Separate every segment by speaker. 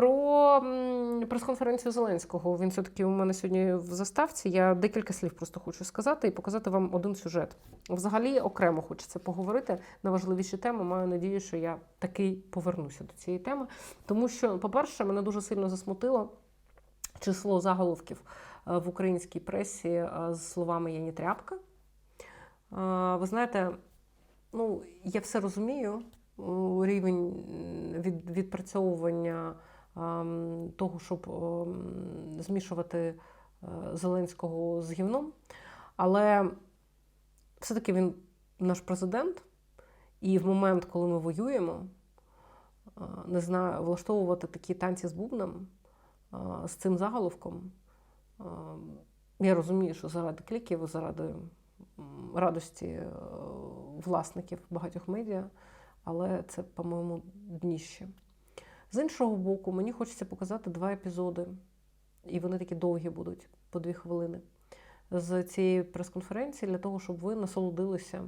Speaker 1: про прес-конференцію Зеленського. Він все-таки у мене сьогодні в заставці. Я декілька слів просто хочу сказати і показати вам один сюжет. Взагалі окремо хочеться поговорити на важливіші теми. Маю надію, що я таки повернуся до цієї теми. Тому що, по-перше, мене дуже сильно засмутило число заголовків е, в українській пресі е, з словами Я не тряпка. Е, Ви знаєте, ну, я все розумію. Рівень від, відпрацьовування того, щоб ем, змішувати е, Зеленського з гівном. Але все-таки він наш президент, і в момент, коли ми воюємо, е, не знаю, влаштовувати такі танці з бубном е, з цим заголовком. Я розумію, що заради кліків, заради радості власників багатьох медіа, але це, по-моєму, дніще. З іншого боку, мені хочеться показати два епізоди, і вони такі довгі будуть, по дві хвилини, з цієї прес-конференції для того, щоб ви насолодилися,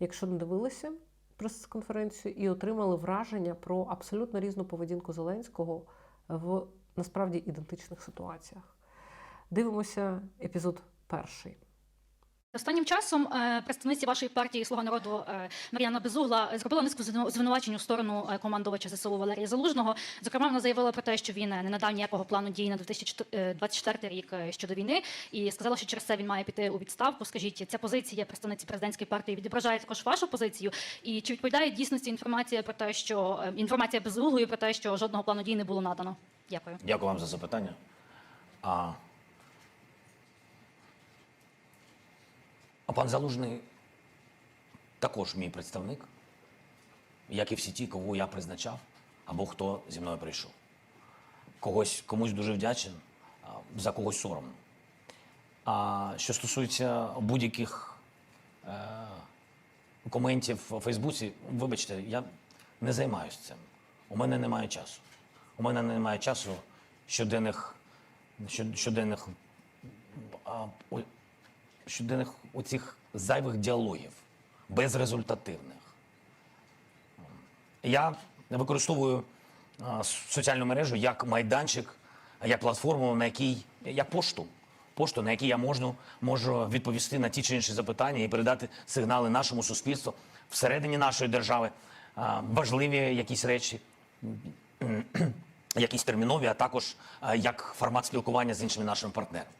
Speaker 1: якщо не дивилися прес-конференцію, і отримали враження про абсолютно різну поведінку Зеленського в насправді ідентичних ситуаціях. Дивимося епізод перший.
Speaker 2: Останнім часом е, представниці вашої партії Слуга народу е, Мар'яна Безугла зробила низку звину- звинувачень у сторону е, командувача ЗСУ Валерія Залужного. Зокрема, вона заявила про те, що він не надав ніякого плану дій на 2024 рік щодо війни, і сказала, що через це він має піти у відставку. Скажіть, ця позиція представниці президентської партії відображає також вашу позицію? І чи відповідає дійсності інформація про те, що інформація безуглою про те, що жодного плану дій не було надано? Дякую.
Speaker 3: Дякую вам за запитання. А, а пан Залужний також мій представник, як і всі ті, кого я призначав, або хто зі мною прийшов. Когось, комусь дуже вдячен, за когось соромно. А що стосується будь-яких е, коментів у Фейсбуці, вибачте, я не займаюся цим. У мене немає часу. У мене немає часу щоденних, щоденних, а, щоденних оцих зайвих діалогів, безрезультативних. Я використовую соціальну мережу як майданчик, як платформу, на якій як пошту. Пошту, на якій я можу, можу відповісти на ті чи інші запитання і передати сигнали нашому суспільству всередині нашої держави, важливі якісь речі, якісь термінові, а також як формат спілкування з іншими нашими партнерами.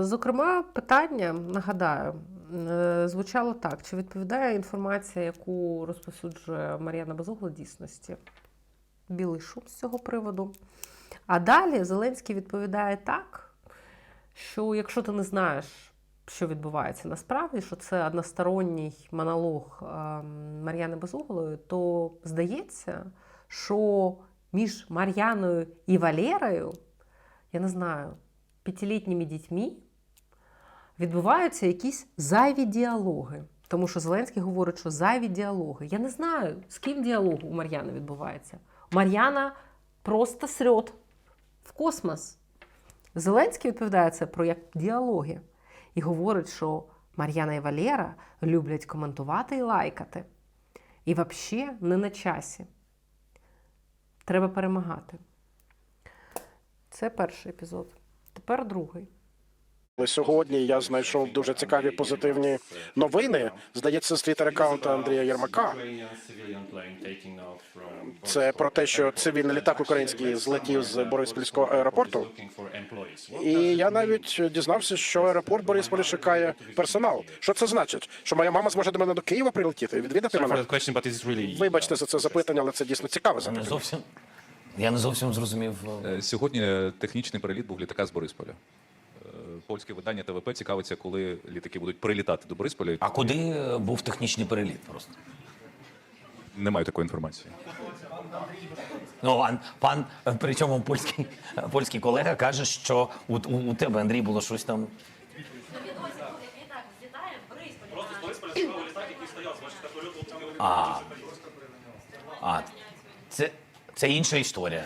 Speaker 1: Зокрема, питання, нагадаю, е, звучало так: чи відповідає інформація, яку розповсюджує Мар'яна Безугла дійсності? Білий шум з цього приводу. А далі Зеленський відповідає так, що якщо ти не знаєш, що відбувається насправді, що це односторонній монолог е, Мар'яни Безуглої, то здається, що між Мар'яною і Валерою, я не знаю, п'ятилітніми дітьми відбуваються якісь зайві діалоги. Тому що Зеленський говорить, що зайві діалоги. Я не знаю, з ким діалог у Мар'яни відбувається. Мар'яна просто срет в космос. Зеленський відповідає це про як діалоги і говорить, що Мар'яна і Валера люблять коментувати і лайкати. І взагалі не на часі. Треба перемагати. Це перший епізод. Тепер другий.
Speaker 4: Сьогодні я знайшов дуже цікаві позитивні новини. Здається, з твіттер аккаунта Андрія Єрмака. Це про те, що цивільний літак український злетів з Бориспільського аеропорту. І я навіть дізнався, що аеропорт Борисполя шукає персонал. Що це значить? Що моя мама зможе до мене до Києва прилетіти і відвідати мене? Вибачте за це запитання, але це дійсно цікаве запитання.
Speaker 3: Я не зовсім зрозумів. е,
Speaker 5: Е, Сьогодні технічний переліт був літака з Борисполя. Е, Польське видання ТВП цікавиться, коли літаки будуть прилітати до Борисполя.
Speaker 3: А куди був технічний переліт просто?
Speaker 5: Не маю такої інформації.
Speaker 3: Ну, а пан, е, причому польський, польський колега каже, що у, у, у тебе, Андрій, було щось там. А, а це, це інша історія.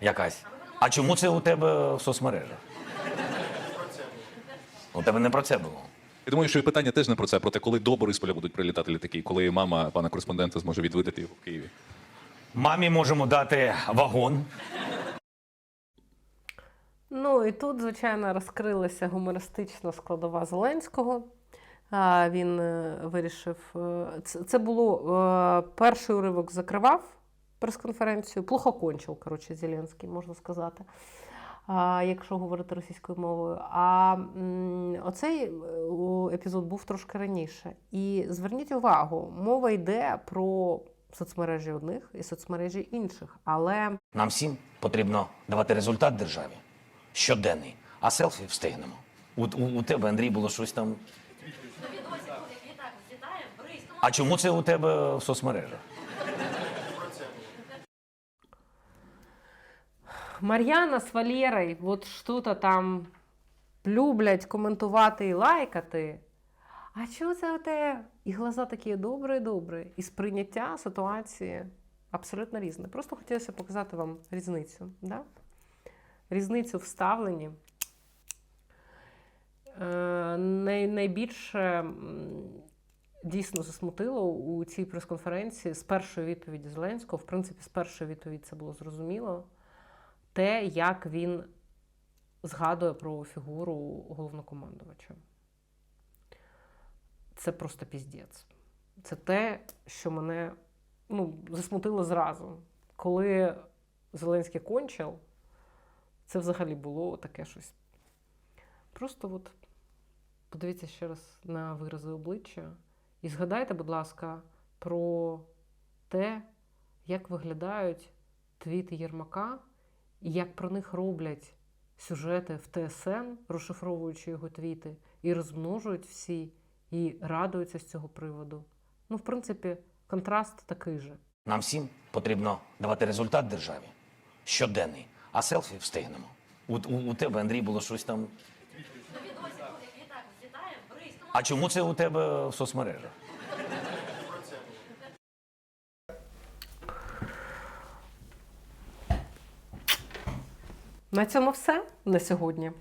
Speaker 3: Якась. А чому це у тебе в соцмережах? У тебе не про це було.
Speaker 5: Я думаю, що і питання теж не про це, про те, коли до Борисполя будуть прилітати літаки, коли мама пана кореспондента зможе відвідати його в Києві.
Speaker 3: Мамі можемо дати вагон.
Speaker 1: Ну і тут, звичайно, розкрилася гумористична складова Зеленського. А, Він е, вирішив. е, Це, це було е, перший уривок закривав прес-конференцію. Плохо кончив, коротше, Зеленський, можна сказати, а, якщо говорити російською мовою. А м, оцей е, епізод був трошки раніше. І зверніть увагу, мова йде про соцмережі одних і соцмережі інших. Але
Speaker 3: Нам всім потрібно давати результат державі. Щоденний. А селфі встигнемо. У, у, у тебе, Андрій, було щось там. А чому це у тебе в соцмережах?
Speaker 1: Мар'яна з Валєрою от що-то там люблять коментувати і лайкати. А чого це те? І глаза такі добрі-добрі. І сприйняття ситуації абсолютно різне. Просто хотілося показати вам різницю. Да? Різницю в ставленні. Е, най, найбільше дійсно засмутило у цій прес-конференції з першої відповіді Зеленського. В принципі, з першої відповіді це було зрозуміло те, як він згадує про фігуру головнокомандувача. Це просто піздець. Це те, що мене ну, засмутило зразу. Коли Зеленський кончив, це взагалі було таке щось. Просто от подивіться ще раз на вирази обличчя і згадайте, будь ласка, про те, як виглядають твіти Єрмака як про них роблять сюжети в ТСН, розшифровуючи його твіти, і розмножують всі, і радуються з цього приводу. Ну, в принципі, контраст такий же.
Speaker 3: Нам всім потрібно давати результат державі. Щоденний. А селфі встигнемо. У, у, у тебе, Андрій, було щось там. А чому це у тебе в соцмережах?
Speaker 1: На цьому все на сьогодні.